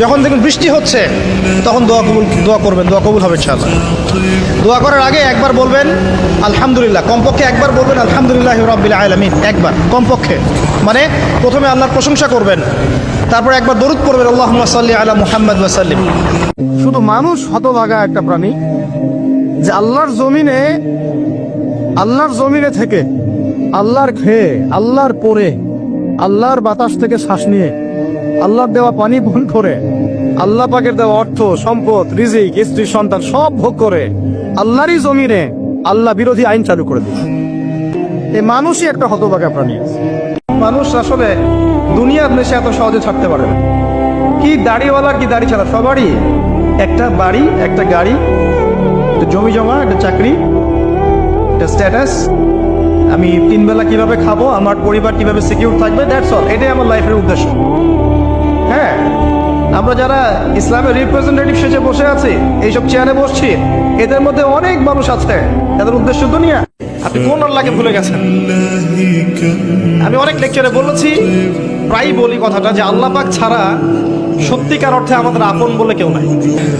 যখন দেখুন বৃষ্টি হচ্ছে, তখন দোয়া কবুল, দোয়া করবেন, দোয়া কবুল হবে ইনশাআল্লাহ। দোয়া করার আগে একবার বলবেন, আলহামদুলিল্লাহ। কমপক্ষে একবার বলবেন, আলহামদুলিল্লাহ রব্বিল আলামিন। একবার, কমপক্ষে। মানে প্রথমে আল্লাহর প্রশংসা করবেন, তারপর একবার দরুদ পড়বেন আল্লাহ সাল্লি আলা মুহাম্মদ ওয়াসাল্লিম শুধু মানুষ হতভাগা একটা প্রাণী যে আল্লাহর জমিনে আল্লাহর জমিনে থেকে, আল্লাহর খেয়ে আল্লাহর পরে, আল্লাহর বাতাস থেকে শ্বাস নিয়ে আল্লাহর দেওয়া পানি বহন করে, আল্লাহ পাকের দেওয়া অর্থ, সম্পদ, রিজিক, স্ত্রী, সন্তান সব ভোগ করে, আল্লাহরই জমিনে আল্লাহ বিরোধী আইন চালু করে দিচ্ছে এই মানুষই একটা হতভাগা প্রাণী মানুষ আসলে দুনিয়ার নেশে এত সহজে ছাড়তে পারে না। কি দাড়িওয়ালা, কি দাড়ি ছাড়া সবারই একটা বাড়ি, একটা গাড়ি, একটা জমি জমা, একটা চাকরি, একটা স্ট্যাটাস আমি তিন বেলা কীভাবে খাব, আমার পরিবার কীভাবে সিকিউর থাকবে দ্যাটস অল এটাই আমার লাইফের উদ্দেশ্য। হ্যাঁ আমরা যারা ইসলামের রিপ্রেজেন্টেটিভ সেজে বসে আছি, এইসব চেয়ারে বসছি, এদের মধ্যে অনেক মানুষ আছে, তাদের উদ্দেশ্য দুনিয়া। আপনি কোন আল্লাহকে ভুলে গেছেন? আমি অনেক লেকচারে বলেছি, প্রায়ই বলি কথাটা যে আল্লাহ পাক ছাড়া সত্যিকার অর্থে আমাদের আপন বলে কেউ নাই।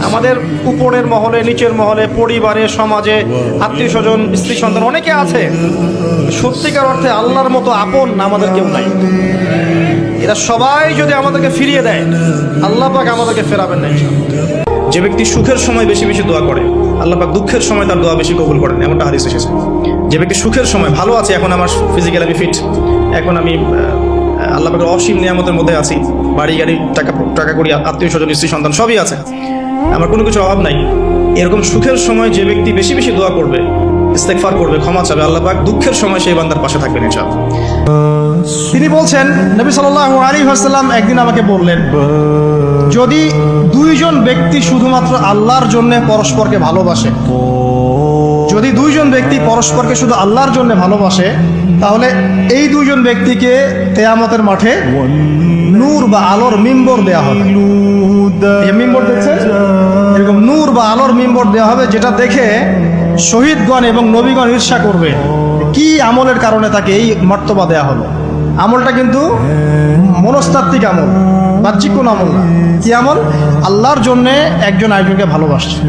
আমাদের উপরের মহলে, নিচের মহলে, পরিবারে, সমাজে, আত্মীয় স্বজন, স্ত্রী সন্তান অনেকে আছে, সত্যিকার অর্থে আল্লাহর মতো আপন আমাদের কেউ নাই। এরা সবাই যদি আমাদেরকে ফিরিয়ে দেয়, আল্লাহ পাক আমাদেরকে ফেরাবেন না যে ব্যক্তি সুখের সময় বেশি বেশি দোয়া করে, আল্লাহ পাক দুঃখের সময় তার দোয়া বেশি কবুল করেন, এমনটা হাদিস এসেছে। যে ব্যক্তি সুখের সময় ভালো আছে, এখন আমার ফিজিক্যাল আমি ফিট এখন আমি আল্লাহ পাকের অসীম নিয়ামতের মধ্যে আছি, বাড়ি গাড়ি টাকা টাকা করি, আত্মীয় স্বজন, স্ত্রী সন্তান সবই আছে। আমার কোনো কিছু অভাব নাই। এরকম সুখের সময় যে ব্যক্তি বেশি বেশি দোয়া করবে ইস্তেকফার করবে, ক্ষমা চাবে, আল্লাহ পাক দুঃখের সময় সেই বান্দার পাশে থাকবেন ইনশাআল্লাহ। তিনি বলছেন, নবী সাল্লাল্লাহু আলাইহি ওয়াসাল্লাম একদিন আমাকে বললেন, যদি দুইজন ব্যক্তি শুধুমাত্র আল্লাহর জন্য পরস্পরকে ভালোবাসে, যদি দুইজন ব্যক্তি পরস্পরকে শুধু আল্লাহর জন্য ভালোবাসে, তাহলে এই দুইজন ব্যক্তিকে তেয়ামতের মাঠে নূর বা আলোর মিম্বর দেয়া হবে। মিম্বর দেখছেন? এরকম নূর বা আলোর মিম্বর দেওয়া হবে, যেটা দেখে শহীদগণ এবং নবীগণ ঈর্ষা করবে। কি আমলের কারণে তাকে এই মর্তবা দেয়া হলো? আমলটা কিন্তু মনস্তাত্ত্বিক আমল, বাহ্যিক কোন আমল না। কি আমল? আল্লাহর জন্যে একজন আয়োজনকে ভালোবাসছে।